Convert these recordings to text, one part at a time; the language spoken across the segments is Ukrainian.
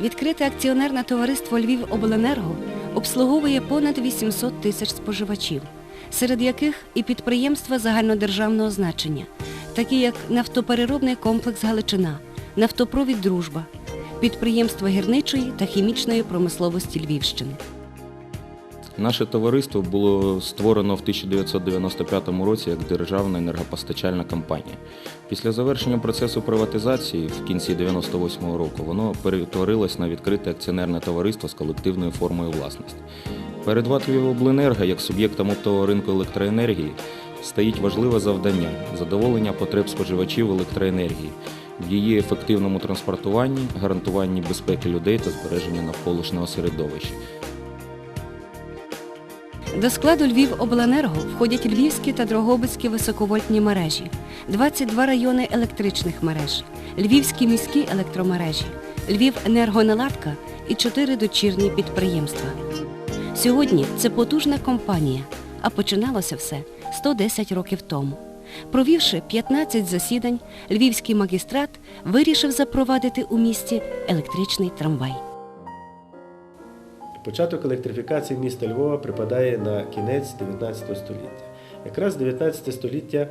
Відкрите акціонерне товариство Львівобленерго обслуговує понад 800 тисяч споживачів, серед яких і підприємства загальнодержавного значення, такі як нафтопереробний комплекс Галичина, нафтопровід Дружба, підприємства гірничої та хімічної промисловості Львівщини. Наше товариство було створено в 1995 році як державна енергопостачальна компанія. Після завершення процесу приватизації в кінці 98 року воно перетворилось на відкрите акціонерне товариство з колективною формою власності. Перед ВАТ «Львівобленерго» як суб'єктом оптового ринку електроенергії стоїть важливе завдання задоволення потреб споживачів електроенергії в її ефективному транспортуванні, гарантуванні безпеки людей та збереженні навколишнього середовища. До складу Львівобленерго входять львівські та дрогобицькі високовольтні мережі, 22 райони електричних мереж, львівські міські електромережі, Львівенергоналадка і 4 дочірні підприємства. Сьогодні це потужна компанія, а починалося все 110 років тому. Провівши 15 засідань, львівський магістрат вирішив запровадити у місті електричний трамвай. Початок електрифікації міста Львова припадає на кінець 19 століття. Якраз 19 століття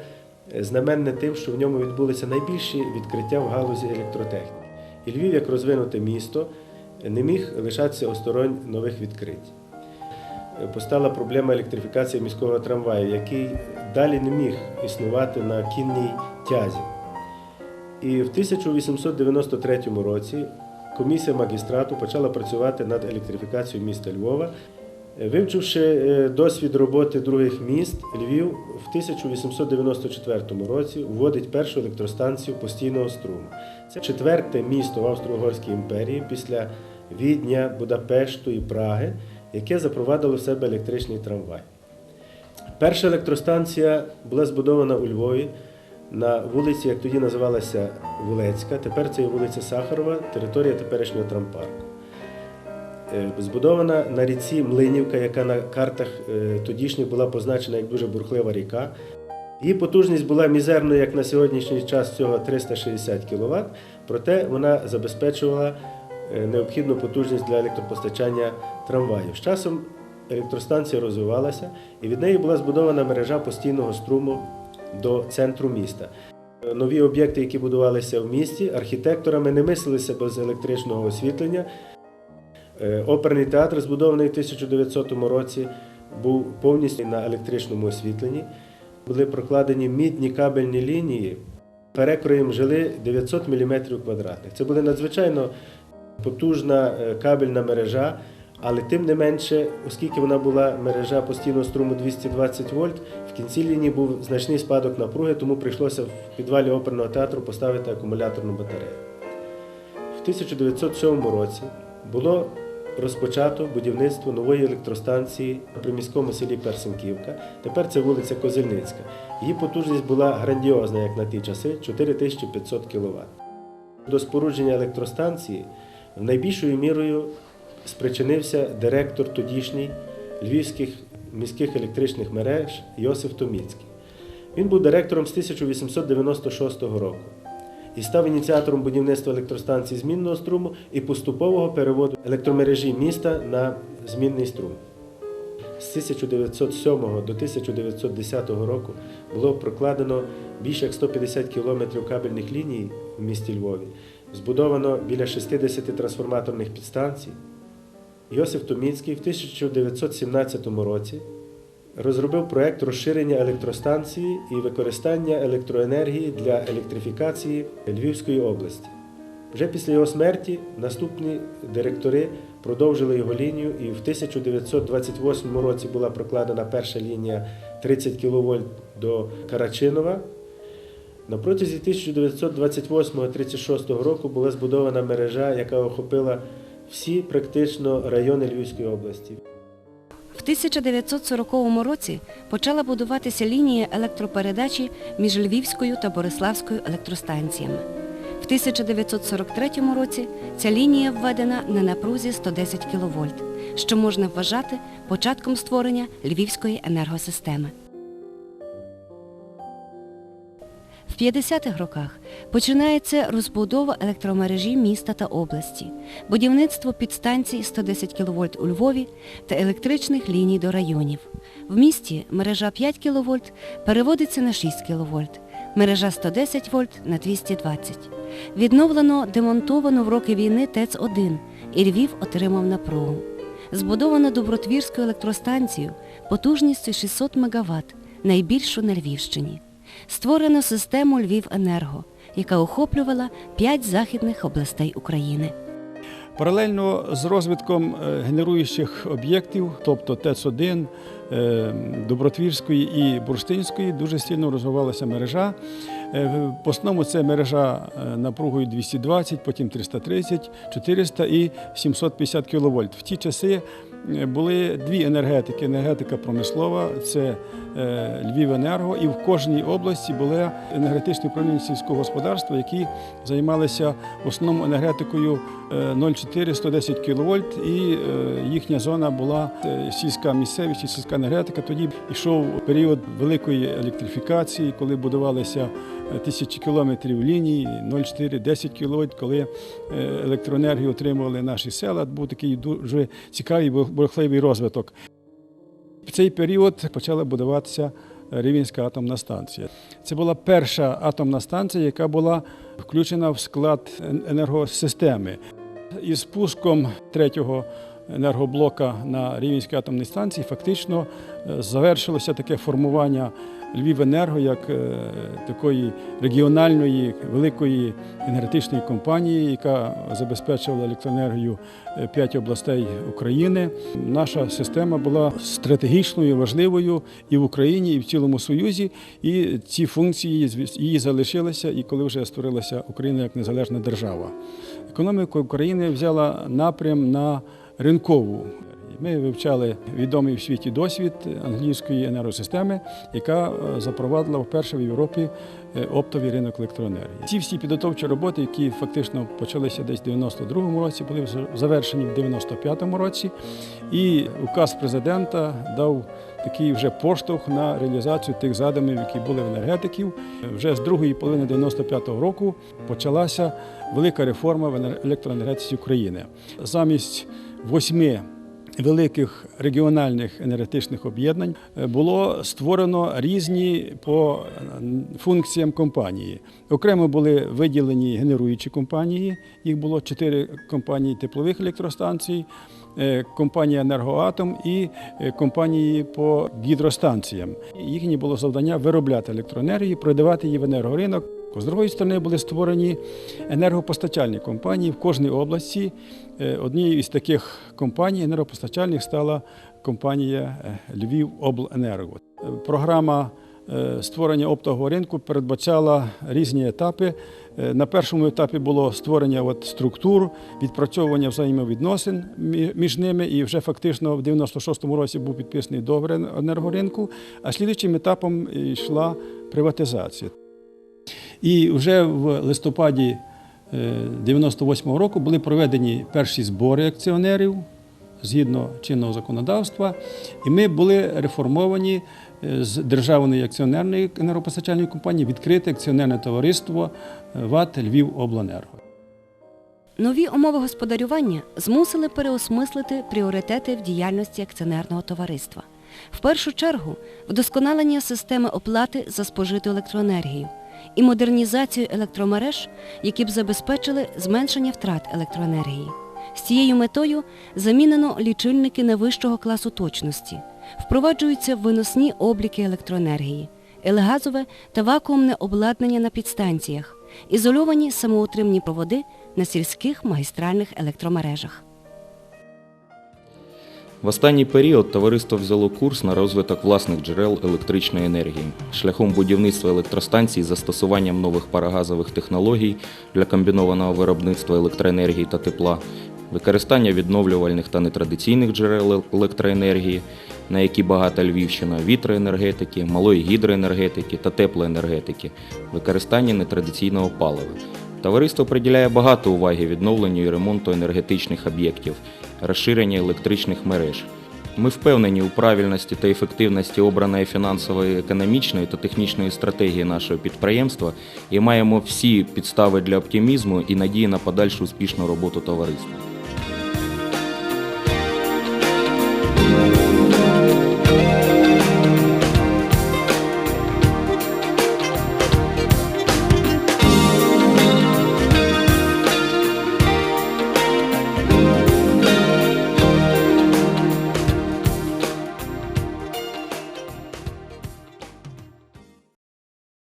е, знаменне тим, що в ньому відбулися найбільші відкриття в галузі електротехніки. І Львів, як розвинуте місто, не міг лишатися осторонь нових відкриттів. Постала проблема електрифікації міського трамваю, який далі не міг існувати на кінній тязі. І в 1893 році комісія магістрату почала працювати над електрифікацією міста Львова. Вивчивши е, досвід роботи других міст, Львів в 1894 році вводить першу електростанцію постійного струму. Це четверте місто в Австро-Угорській імперії після Відня, Будапешту і Праги, яке запровадило в себе електричний трамвай. Перша електростанція була збудована у Львові на вулиці, як тоді називалася Вулецька. Тепер це є вулиця Сахарова, територія теперішнього трампарку. Е, Збудована на ріці Млинівка, яка на картах е, тодішніх була позначена як дуже бурхлива ріка. Її потужність була мізерною, як на сьогоднішній час, всього 360 кВт, проте вона забезпечувала необхідну потужність для електропостачання трамваїв. З часом електростанція розвивалася, і від неї була збудована мережа постійного струму до центру міста. Е, Нові об'єкти, які будувалися в місті, архітекторами не мислилися без електричного освітлення. Е, Оперний театр, збудований в 1900 році, був повністю на електричному освітленні. Були прокладені мідні кабельні лінії, перекроєм жили 900 мм квадратних. Це була надзвичайно потужна е, кабельна мережа, але тим не менше, оскільки вона була мережа постійного струму 220 вольт, в кінці лінії був значний спадок напруги, тому прийшлося в підвалі оперного театру поставити акумуляторну батарею. В 1907 році було розпочато будівництво нової електростанції при міському селі Персенківка. Тепер це вулиця Козельницька. Її потужність була грандіозна, як на ті часи 4500 кВт. До спорудження електростанції найбільшою мірою спричинився директор тодішній львівських міських електричних мереж Йосиф Томіцький. Він був директором з 1896 року і став ініціатором будівництва електростанції змінного струму і поступового переводу електромережі міста на змінний струм. З 1907 до 1910 року було прокладено більше як 150 кілометрів кабельних ліній в місті Львові, збудовано біля 60 трансформаторних підстанцій. Йосиф Томіцький в 1917 році розробив проект розширення електростанції і використання електроенергії для електрифікації Львівської області. Вже після його смерті наступні директори продовжили його лінію, і в 1928 році була прокладена перша лінія 30 кВт до Карачинова. На протязі 1928-36 року була збудована мережа, яка охопила всі практично райони Львівської області. В 1940 році почала будуватися лінія електропередачі між Львівською та Бориславською електростанціями. В 1943 році ця лінія введена на напрузі 110 кВт, що можна вважати початком створення Львівської енергосистеми. В 50-х роках починається розбудова електромережі міста та області, будівництво підстанцій 110 кВт у Львові та електричних ліній до районів. В місті мережа 5 кВт переводиться на 6 кВт, мережа 110 вольт на 220. Відновлено демонтовану в роки війни ТЕЦ-1 і Львів отримав напругу. Збудовано Добротвірську електростанцію потужністю 600 МВт, найбільшу на Львівщині. Створено систему Львівенерго, яка охоплювала п'ять західних областей України. Паралельно з розвитком е, генеруючих об'єктів, тобто ТЕЦ-1, е, Добротвірської і Бурштинської, дуже сильно розвивалася мережа. Е, В основному це мережа напругою 220, потім 330, 400 і 750 кВт. В ті часи були дві енергетики: енергетика промислова, це е, Львівенерго, і в кожній області були енергетичні управління сільського господарства, які займалися основному енергетикою е, 0,4-110 кВт, і е, їхня зона була е, сільська місцевість, сільська енергетика. Тоді йшов період великої електрифікації, коли будувалися е, тисячі кілометрів ліній, 0,4-10 кВт, коли електроенергію отримували наші села. Був такий дуже цікавий бурхливий розвиток. В цей період почала будуватися Рівненська атомна станція. Це була перша атомна станція, яка була включена в склад енергосистеми. Із пуском третього енергоблока на Рівненській атомній станції. Фактично е, завершилося таке формування Львівенерго як е, такої регіональної великої енергетичної компанії, яка забезпечувала електроенергію е, п'ять областей України. Наша система була стратегічною, важливою і в Україні, і в цілому Союзі. І ці функції її залишилися, і коли вже створилася Україна як незалежна держава. Економіка України взяла напрям на ринкову. Ми вивчали відомий в світі досвід англійської енергосистеми, яка е, запровадила вперше в Європі е, оптовий ринок електроенергії. Ці всі підготовчі роботи, які фактично почалися десь в 92-му році, були завершені в 95-му році. І указ президента дав такий вже поштовх на реалізацію тих задумів, які були в енергетиків. Вже з другої половини 95-го року почалася велика реформа в енер- електроенергетиці України. Замість восьми великих регіональних енергетичних об'єднань е, було створено різні по е, функціям компанії. Окремо були виділені генеруючі компанії. Їх було чотири компанії теплових електростанцій, е, компанія Енергоатом і компанії по гідростанціям. Їхнє було завдання виробляти електроенергію, продавати її в енергоринок. З другої сторони були створені енергопостачальні компанії в кожній області. Е, Однією із таких компаній енергопостачальних стала компанія е, Львівобленерго. Програма е, створення оптового ринку передбачала різні етапи. На першому етапі було створення от структур, відпрацьовування взаємовідносин між ними, і вже фактично в 96-му році був підписаний договір енергоринку, а слідуючим етапом йшла приватизація. І вже в листопаді 98-го року були проведені перші збори акціонерів згідно чинного законодавства, і ми були реформовані е, з державної акціонерної енергопостачальної компанії відкрите акціонерне товариство е, ВАТ Львівобленерго. Нові умови господарювання змусили переосмислити пріоритети в діяльності акціонерного товариства. В першу чергу вдосконалення системи оплати за спожиту електроенергію і модернізацію електромереж, які б забезпечили зменшення втрат електроенергії. З цією метою замінено лічильники невищого класу точності, впроваджуються виносні обліки електроенергії, елегазове та вакуумне обладнання на підстанціях, ізольовані самоутримні проводи на сільських магістральних електромережах. В останній період товариство взяло курс на розвиток власних джерел електричної енергії шляхом будівництва електростанцій з застосуванням нових парогазових технологій для комбінованого виробництва електроенергії та тепла, використання відновлювальних та нетрадиційних джерел електроенергії, на які багата Львівщина, вітроенергетики, малої гідроенергетики та теплоенергетики, використання нетрадиційного палива. Товариство приділяє багато уваги відновленню і ремонту енергетичних об'єктів, розширенню електричних мереж. Ми впевнені у правильності та ефективності обраної фінансової, економічної та технічної стратегії нашого підприємства і маємо всі підстави для оптимізму і надії на подальшу успішну роботу товариства.